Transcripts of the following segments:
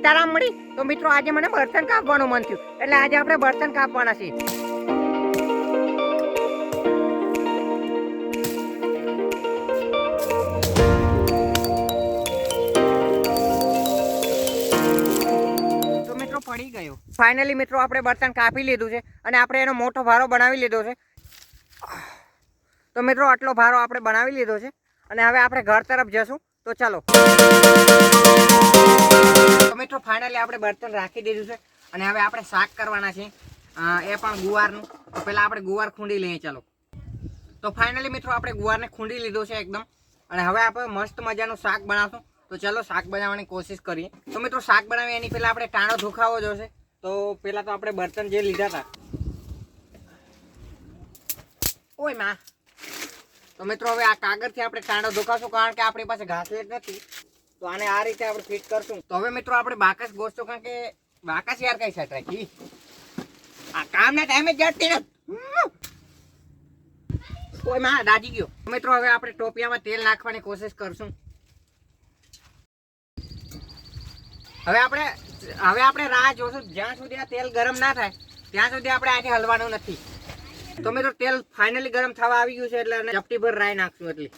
સીતારામ મળી? તો મિત્રો આજે મને બર્તન કાપવાનું મન થયું. એટલે આજે આપણે બર્તન કાપવાના છીએ. તો મિત્રો પડી ગયો. ફાઇનલી મિત્રો આપણે બર્તન કાપી લીધું છે અને આપણે એનો મોટો ભારો બનાવી લીધો છે. તો મિત્રો આટલો ભારો આપણે બનાવી લીધો છે. અને હવે આપણે ઘર તરફ જશું. તો ચાલો. મિત્રો ફાઇનલી આપણે બર્તન રાખી દીધું છે અને હવે આપણે શાક કરવાના છે. એ પણ ગુવારનું. તો પહેલાં આપણે ગુવાર ખૂંડી લઈએ, ચાલો. તો ફાઇનલી મિત્રો આપણે ગુવારને ખૂંડી લીધો છે એકદમ. અને હવે આપણે મસ્ત મજાનું શાક બનાવશું. તો ચાલો શાક બનાવવાની કોશિશ કરીએ. તો મિત્રો શાક બનાવીએ, એની પહેલાં આપણે ટાણો ધોખાવો જોશે. તો પહેલાં તો આપણે બર્તન જે લીધા હતા. ઓયમાં. તો મિત્રો હવે આ કાગળથી આપણે ટાણો ધોખાશું કારણ કે આપણી પાસે ઘાસલેટ નથી. તો આને આ રીતે આપણે ફિટ કરશું. તો હવે મિત્રો આપણે બાકસ ગોસશું કારણ કે બાકસ યાર કઈ શકાય કી આ કામના ટાઈમે નથી કોઈ માં, દાજી ગયો. મિત્રો, હવે આપણે ટોપિયામાં તેલ નાખવાની કોશિશ કરશું. હવે આપણે હવે આપણે રાહ જોશું. જ્યાં સુધી આ તેલ ગરમ ના થાય, ત્યાં સુધી આપણે આજે હલવાનું નથી. તો મિત્રો, તેલ ફાઇનલી ગરમ થવા આવી ગયું છે એટલે ચપટી ભર રાય નાખશું એટલી.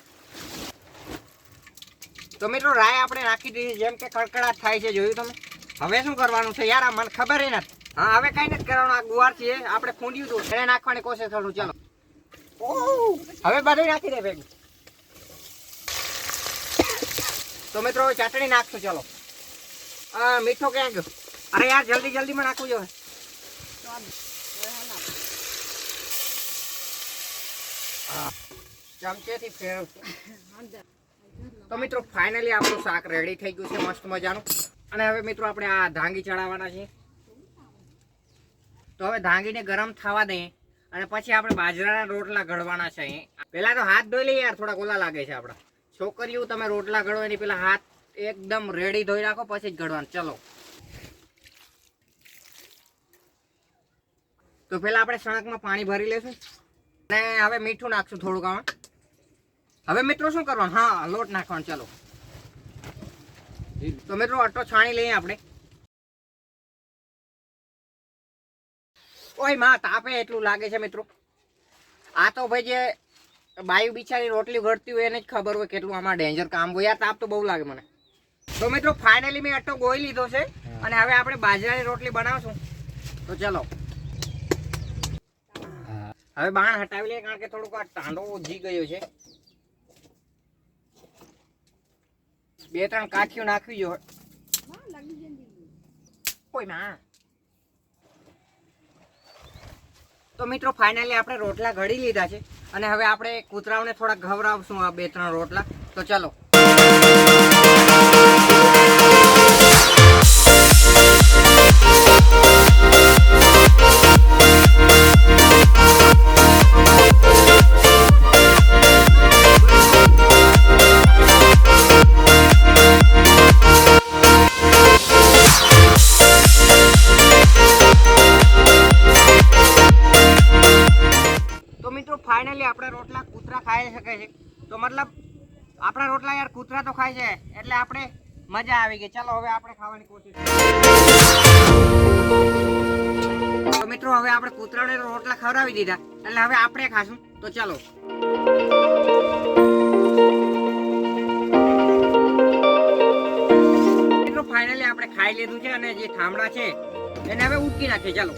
તો મિત્રો રાય આપણે નાખી દીધી. જેમ કે કડકડાટ થાય છે, જોયું તમે? હવે શું કરવાનું છે યાર? આ મને ખબર નથી. હા, હવે કઈ નથી કરવાનું. આ ગુવાર છે, આપણે ફૂંડ્યું હતું એને નાખવાની કોશિશ કરું ચાલો. હવે બધું નાખી દે ભેગું. તો મિત્રો ચટણી નાખશું. ચાલો. મીઠો ક્યાં ગયો અરે યાર, જલ્દી, જલ્દીમાં નાખવું જોઈએ. ચમચેથી ફેરવશું. તો મિત્રો ફાઇનલી આપણું શાક રેડી થઈ ગયું છે, મસ્ત મજાનું. અને હવે મિત્રો, આપણે આ ધાંગી ચડાવવાના છે તો હવે ધાંગીને ગરમ થવા દઈએ અને પછી આપણે બાજરાના રોટલા ઘડવાના છે. પહેલા તો હાથ ધોઈ લઈએ યાર થોડા ઓલા લાગે છે આપણા. છોકરીઓ, તમે રોટલા ઘડો એની પેલા હાથ એકદમ રેડી ધોઈ રાખો, પછી જ ઘડવાનું. ચલો. તો પેલા આપણે સણકમાં પાણી ભરી લેશું. અને હવે મીઠું નાખશું થોડુંક આમાં હવે મિત્રો શું કરવાનું? હા લોટ નાખવાનો ચાલો. તો મિત્રો આટલો છાણી લઈએ આપણે. ઓયમાં તાપે એટલું લાગે છે મિત્રો. આ તો ભાઈ જે બાયુ બિચારી રોટલી ઘડતી હોય એને જ ખબર હોય કેટલું આમાં ડેન્જર કામ હોય. યાર તાપ તો બહુ લાગે મને. તો મિત્રો ફાઇનલી મેં આટલો ગોઈ લીધો છે. અને હવે આપણે બાજરાની રોટલી બનાવશું. તો ચલો. હવે બાણ હટાવી લઈએ કારણ કે થોડુંક આ ટાંડો ઉજી ગયો છે. બે ત્રણ કાઠીઓ નાખવી જો કોઈ માં. તો મિત્રો ફાઇનલી આપણે રોટલા ઘડી લીધા છે. અને હવે આપણે કૂતરાઓને થોડા ઘવરાવશું આ બે ત્રણ રોટલા. તો ચલો. મિત્રો આપણે રોટલા કૂતરા ખાઈ શકે છે. તો મતલબ, આપણા રોટલા યાર કૂતરા તો ખાય છે એટલે આપણે મજા આવી ગઈ. ચાલો હવે આપણે ખાવાની કોશિશ. તો મિત્રો, હવે આપણે કૂતરાને રોટલા ખવડાવી દીધા, એટલે હવે આપણે ખાશું. તો ચાલો. મિત્રો ફાઇનલી આપણે ખાઈ લીધું છે અને જે થાંભળા છે, એને હવે ઉટકી નાખીએ ચાલો.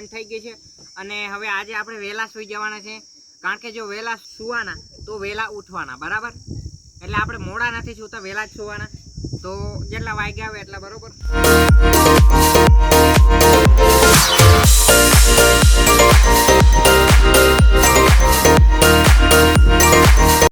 સાંજ થઈ ગઈ છે. અને હવે આજે આપણે વહેલા સુઈ જવાના છે. કારણ કે જો વહેલા સુવાના, તો વહેલા ઉઠવાના, બરાબર? એટલે આપણે મોડા નથી સુતા, વહેલા જ સુવાના. તો જેટલા વાગ્યા આવે એટલા બરોબર.